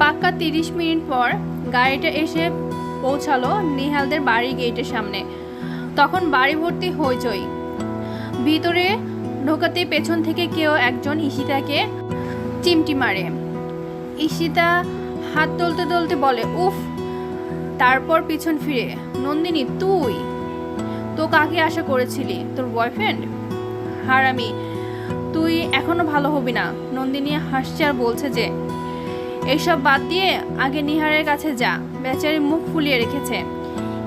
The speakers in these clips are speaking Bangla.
পাক্কা তিরিশ মিনিট পর গাড়িটা এসে পৌঁছালো নিহালদের বাড়ি গেটের সামনে। তখন বাড়ি ভর্তি হইচই। ভিতরে ঢোকাতে পেছন থেকে কেউ একজন ঈশিতাকে চিমটি মারে। ঈশিতা হাত তুলতে তুলতে বলে, উফ! তারপর পিছন ফিরে, নন্দিনী, তুই? তো কাকে আশা করেছিলি? তোর বয়ফ্রেন্ড? হারামি, তুই এখনও ভালো হবি না। নন্দিনী হাসছে আর বলছে যে এইসব বাদ দিয়ে আগে নিহারের কাছে যা। বেচারি মুখ ফুলিয়ে রেখেছে।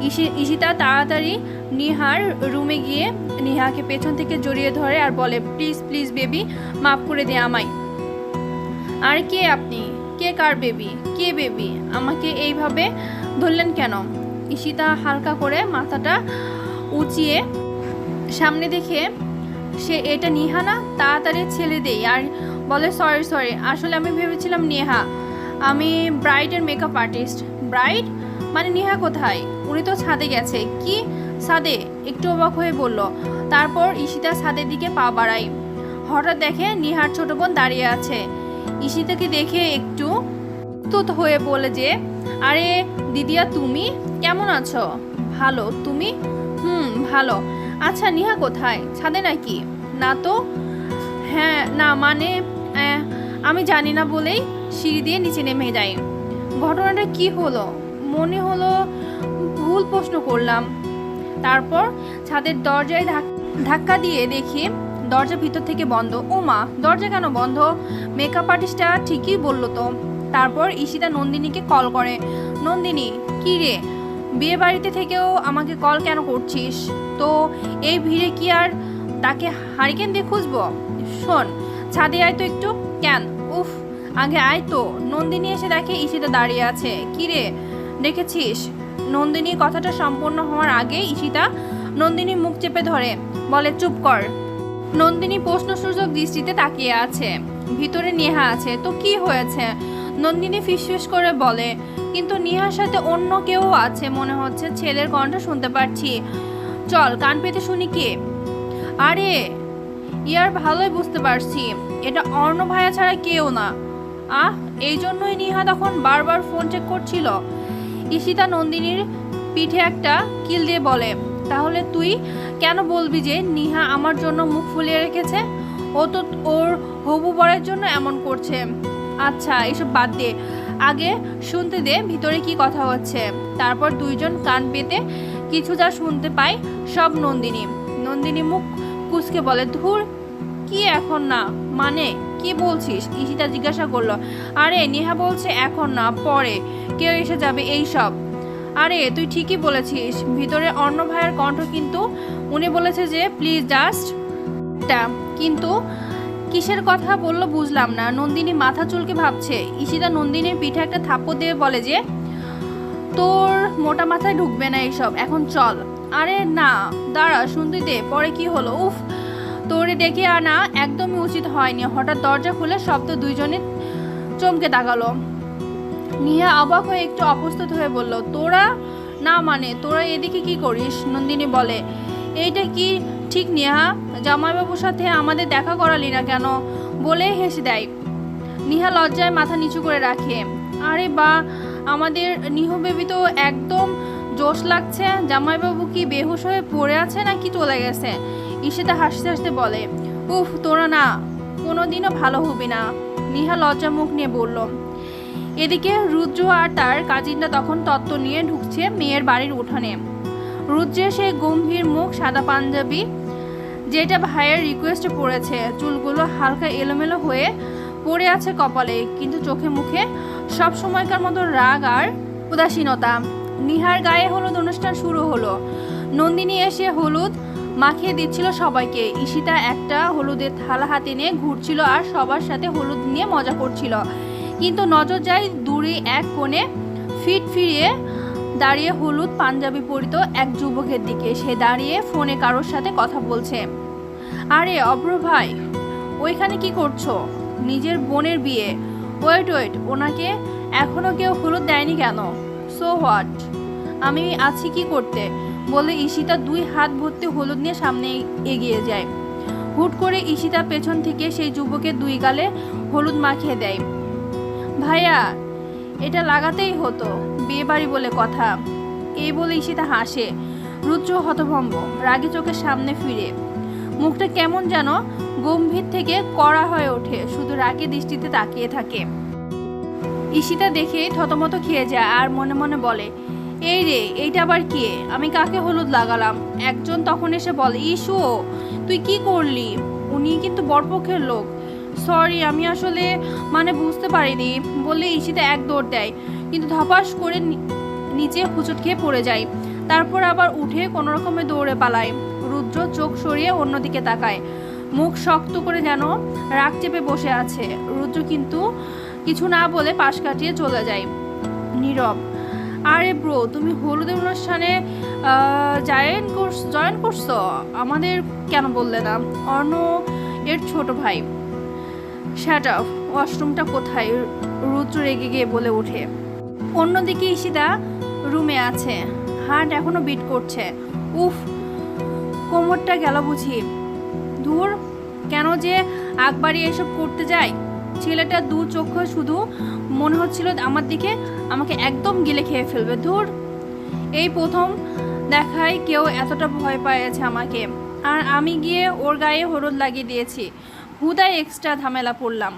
ইশি- ঈশিতা তাড়াতাড়ি নিহার রুমে গিয়ে নিহাকে পেছন থেকে জড়িয়ে ধরে আর বলে, প্লিজ প্লিজ বেবি, মাফ করে দে আমায়। আর কে আপনি? কে কার বেবি? কে বেবি? আমাকে এইভাবে ধরলেন কেন? ঈশিতা হালকা করে মাথাটা উঁচিয়ে সামনে দেখে, সে এটা নিহা না? তাড়াতাড়ি ছেলে দেই। আর বলে, সরি সরি, আসলে আমি ভেবেছিলাম নেহা। আমি ব্রাইডের মেকআপ আর্টিস্ট ব্রাইড মানে নেহা কোথায়? উনি তো ছাদে গেছে। কি? ছাদে? একটু অবাক হয়ে বলল। তারপর ঈশিতা ছাদের দিকে পা বাড়ায়। হঠাৎ দেখে নিহার ছোট বোন দাঁড়িয়ে আছে। ঈশিতাকে দেখে একটু তুত হয়ে বলে যে, আরে, দিদিয়া, তুমি? কেমন আছো? ভালো। তুমি? হুম, ভালো। আচ্ছা নিহা কোথায়? ছাদে নাকি? না তো? হ্যাঁ না মানে আমি জানি না বলেই সিঁড়ি দিয়ে নিচে নেমে যাই। ঘটনাটা কি হলো? মনে হলো ভুল প্রশ্ন করলাম। তারপর ছাদের দরজায় ধাক- ধাক্কা দিয়ে দেখি দরজা ভিতর থেকে বন্ধ। ও মা দরজা কেন বন্ধ? মেকআপ আর্টিস্টটা ঠিকই বলল তো। তারপর ঈশিতা নন্দিনীকে কল করে, নন্দিনী, কি রে? বিয়ে বাড়িতে থেকেও আমাকে কল কেন করছিস? তো এই ভিড়ে কি আর তাকে হারিকেন দিয়ে খুঁজবো? শোন, ছাদে আয় তো একটু। কেন? উফ আগে আয় তো। নন্দিনী এসে দেখে ঈশিতা দাঁড়িয়ে আছে। কি রে, দেখেছিস? নন্দিনী কথাটা সম্পূর্ণ হওয়ার আগে ঈশিতা নন্দিনী মুখ চেপে ধরে, বলে, চুপ কর। নন্দিনী প্রশ্নসূচক দৃষ্টিতে তাকিয়ে আছে। ভিতরে নেহা আছে। তো কি হয়েছে? নন্দিনী ফিসফিস করে বলে, কিন্তু নেহার সাথে অন্য কেউ আছে মনে হচ্ছে। ছেলের কণ্ঠ শুনতে পাচ্ছি চল, কান পেতে শুনি কে? আরে, ইয়ার ভালোই বুঝতে পারছি। এটা অর্ণ ভাইয়া ছাড়া কেউ না। আহ, এই জন্যই নিহা তখন বারবার ফোন চেক করছিল। ঈশিতা নন্দিনীর পিঠে একটা কিল দিয়ে বলে, তাহলে তুই কেন বলবি যে নিহা আমার জন্য মুখ ফুলিয়ে রেখেছে? ও তো ওর হবু বরের জন্য এমন করছে। আচ্ছা এসব বাদ দে। আগে শুনতে দে ভিতরে কি কথা হচ্ছে। তারপর দুইজন কান পেতে কিছু যা শুনতে পায় সব নন্দিনী। নন্দিনী মুখ কুচকে বলে, ধুর, কি এখন না? মানে কি বলছিস? ঈশিতা জিজ্ঞাসা করল, আরে, নেহা বলছে এখন না, পরে। কেউ এসে যাবে এই সব। আরে, তুই ঠিকই বলেছিস। ভিতরে অর্ণ ভাইয়ের কণ্ঠ কিন্তু উনি বলেছে যে, প্লিজ জাস্ট কিন্তু কিসের কথা বলল বুঝলাম না। নন্দিনী মাথা চুলকে ভাবছে। ঈশিতা নন্দিনীর পিঠে একটা থাপ্পড় দিয়ে বলে যে, তোর মোটা মাথায় ঢুকবে না এইসব। এখন চল। আরে, না, দাঁড়া, শুনতে দে, পরে কি হলো? উফ তোরে ডেকে আনা একদমই উচিত হয়নি। হঠাৎ দরজা খুলে শব্দ দুইজনে চমকে দাগালো নিহা অবাক হয়ে একটু অপ্রস্তুত হয়ে বলল, তোরা না মানে তোরা এদিকে কি করিস? নন্দিনী বলে, এইটা কি ঠিক নেহা? জামাইবাবুর সাথে আমাদের দেখা করালি না কেন? বলে হেসে দেয়। নিহা লজ্জায় মাথা নিচু করে রাখে, আরে বা, আমাদের নিহ বেবি তো একদম জোশ লাগছে। জামাইবাবু কি বেহুশ হয়ে পড়ে আছে নাকি চলে গেছে? ঈশিতা হাসতে হাসতে বলে, উফ, তোরা না, কোনোদিনও ভালো হবি না। নিহা লজ্জা মুখ নিয়ে বলল, এদিকে রুদ্র আর তার কাজিনটা তখন তত্ত্ব নিয়ে ঢুকছে মেয়ের বাড়ির উঠানে। রুদ্রের সেই গম্ভীর মুখ সাদা পাঞ্জাবি, যেটা ভাইয়ের রিকোয়েস্ট পড়েছে। চুলগুলো হালকা এলোমেলো হয়ে পড়ে আছে কপালে, কিন্তু চোখে মুখে সব সময়কার মতো রাগ আর উদাসীনতা। নিহার গায়ে হলুদ অনুষ্ঠান শুরু হলো। নন্দিনী এসে হলুদ মাখিয়ে দিচ্ছিল সবাইকে। ঈশিতা একটা হলুদের থালা হাতে নিয়ে ঘুরছিল আর সবার সাথে হলুদ নিয়ে মজা করছিল। কিন্তু নজর যায় দূরে এক কোণে ফিট ফিরিয়ে দাঁড়িয়ে হলুদ পাঞ্জাবি পরিত এক যুবকের দিকে। সে দাঁড়িয়ে ফোনে কারোর সাথে কথা বলছে। আরে, অভ্র ভাই, ওইখানে কি করছ? নিজের বোনের বিয়ে। ওয়েট ওয়েট, ওনাকে এখনও কেউ হলুদ দেয়নি কেন? So what? আমি আছি কি করতে? বলে ঈশিতা দুই হাত ভর্তি হলুদ নিয়ে সামনে এগিয়ে যায়। হুট করে ঈশিতা পেছন থেকে সেই যুবকের দুই গালে হলুদ মাখিয়ে দেয়। ভাইয়া, এটা লাগাতেই হতো বিয়ে বাড়ি বলে কথা। এই বলে ঈশিতা হাসে। রুদ্র হতভম্ব, রাগী চোখের সামনে ফিরে। মুখটা কেমন যেন গম্ভীর থেকে কড়া হয়ে ওঠে, শুধু রাগী দৃষ্টিতে তাকিয়ে থাকে। ঈশিতা দেখে থতমত খেয়ে যায় আর মনে মনে বলে এই রে, এইটা আবার কে? আমি কাকে হলুদ লাগালাম? একজন তখন এসে বলে, ইসু, তুই কি করলি? উনি কিন্তু বরপক্ষের লোক। সরি আমি আসলে মানে বুঝতে পারিনি। বলে ইসিতে এক দৌড় দেয়, কিন্তু ধপাস করে নিচে হুচট খেয়ে পড়ে যায়। তারপর আবার উঠে কোনো রকমে দৌড়ে পালায়। রুদ্র চোখ সরিয়ে অন্যদিকে তাকায়। মুখ শক্ত করে যেন রাগ চেপে বসে আছে। রুদ্র কিন্তু কিছু না বলে পাশ কাটিয়ে চলে যায়। নীরব। আরে ব্রো তুমি হলুদের অনুষ্ঠানে জয়েন করছ, জয়েন করছ? আমাদের কেন বললে না? অর্ণ এর ছোট ভাই। শ্যাট আপ ওয়াশরুমটা কোথায়? রুদ্র রেগে গিয়ে বলে ওঠে। অন্যদিকে ঈশিতা রুমে আছে। হার্ট এখনও বিট করছে। উফ, কোমরটা গেল বুঝি। দূর কেন যে আকবারই এসব করতে যায়? ছেলেটা দু চক্ষু শুধু মনে হচ্ছিল আমার দিকে আমাকে একদম গিলে খেয়ে ফেলবে। ধুর। এই প্রথম দেখায় কেউ এতটা ভয় পেয়েছে আমাকে। আর আমি গিয়ে ওর গায়ে হলুদ লাগিয়ে দিয়েছি। হুদায় এক্সট্রা ঝামেলা পড়লাম।